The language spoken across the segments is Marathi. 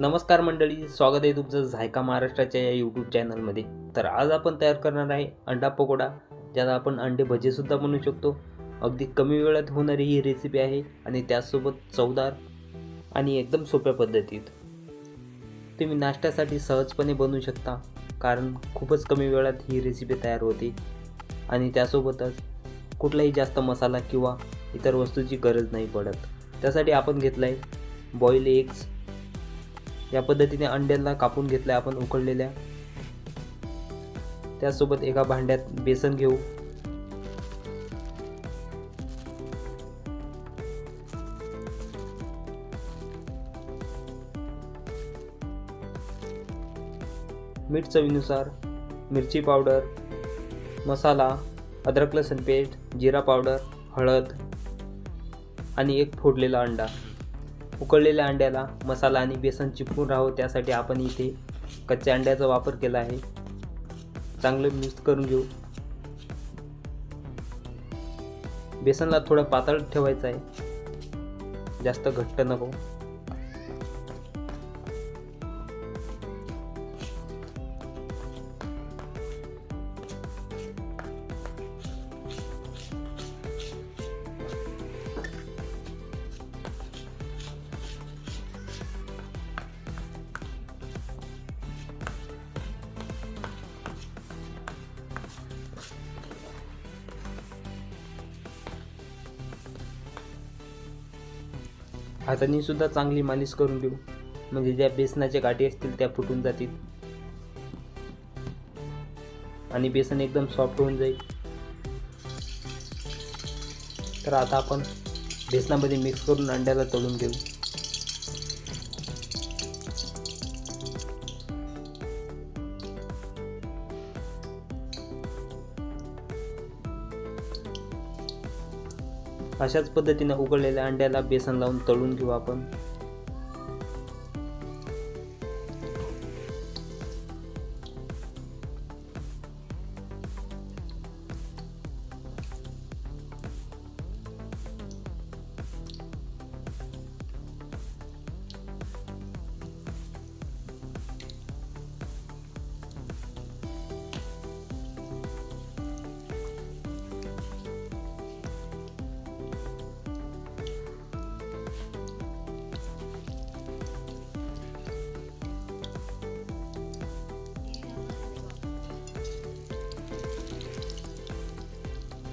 नमस्कार मंडळी स्वागत आहे तुमचं झायका महाराष्ट्राच्या या यूट्यूब चॅनलमध्ये तर आज आपण तयार करणार आहे अंडा पकोडा ज्याला आपण अंडे भजेसुद्धा बनवू शकतो. अगदी कमी वेळात होणारी ही रेसिपी आहे आणि त्याचसोबत चवदार आणि एकदम सोप्या पद्धतीत. तुम्ही नाश्त्यासाठी सहजपणे बनवू शकता कारण खूपच कमी वेळात ही रेसिपी तयार होते. आणि त्यासोबतच कुठलाही जास्त मसाला किंवा इतर वस्तूची गरज नाही पडत. त्यासाठी आपण घेतलं आहे बॉईल एग्स या पद्धतीने अंड्यांना कापून घेतल्या आपण उकळलेल्या. त्यासोबत एका भांड्यात बेसन घेऊ. मीठ चवीनुसार मिरची पावडर मसाला अद्रक लसण पेस्ट जिरा पावडर हळद आणि एक फोडलेला अंडा. उकळलेल्या अंड्याला मसाला आणि बेसन चिपकून राहावं त्यासाठी आपण इथे कच्च्या अंड्याचा वापर केला आहे. चांगलं मिक्स करून घेऊ. बेसनला थोडं पातळ ठेवायचं आहे. जास्त घट्ट नको. हाताने सुद्धा चांगली मालिश करून घेऊ म्हणजे ज्या बेसनाच्या गाठी असतील त्या फुटून जातील. आणि बेसन एकदम सॉफ्ट होऊन जाईल. तर आता आपण बेसनामध्ये मिक्स करून अंड्याला तळून घेऊ. अशाच पद्धतीने उकळलेल्या अंड्याला बेसन लावून तळून घेऊ आपण.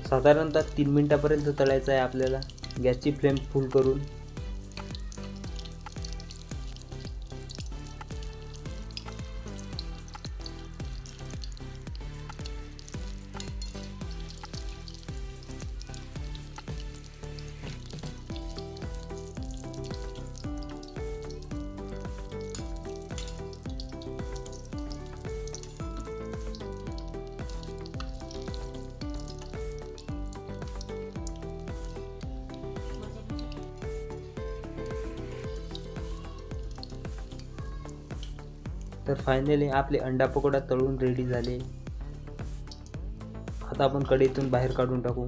साधारणतः तीन मिनटापर्यंत तळायचं आहे आपल्याला. गॅसची फ्लेम फुल करून. तर फायनली आपले अंडा पकोडा तळून रेडी झाले. आता आपण कढईतून बाहेर काढून टाकू.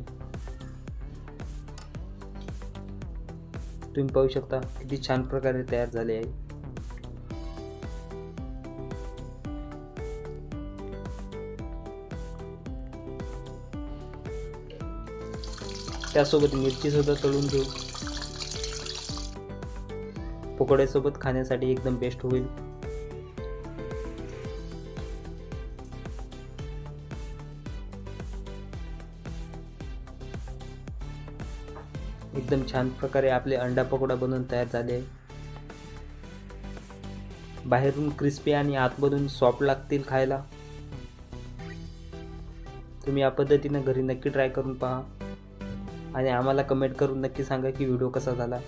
तुम्ही पाहू शकता किती छान प्रकारे तयार झाले आहे. त्यासोबत मिरची सुद्धा तळून घेऊ. पकोड्यासोबत खाण्यासाठी एकदम बेस्ट होईल. एकदम छान प्रकारे आपले अंडा पकोडा बनवून तयार झाले. आहे बाहेरून क्रिस्पी आणि आतमधून सॉफ्ट लागतील खायला. तुम्ही या पद्धतीनं घरी नक्की ट्राय करून पहा. आणि आम्हाला कमेंट करून नक्की सांगा की व्हिडिओ कसा झाला.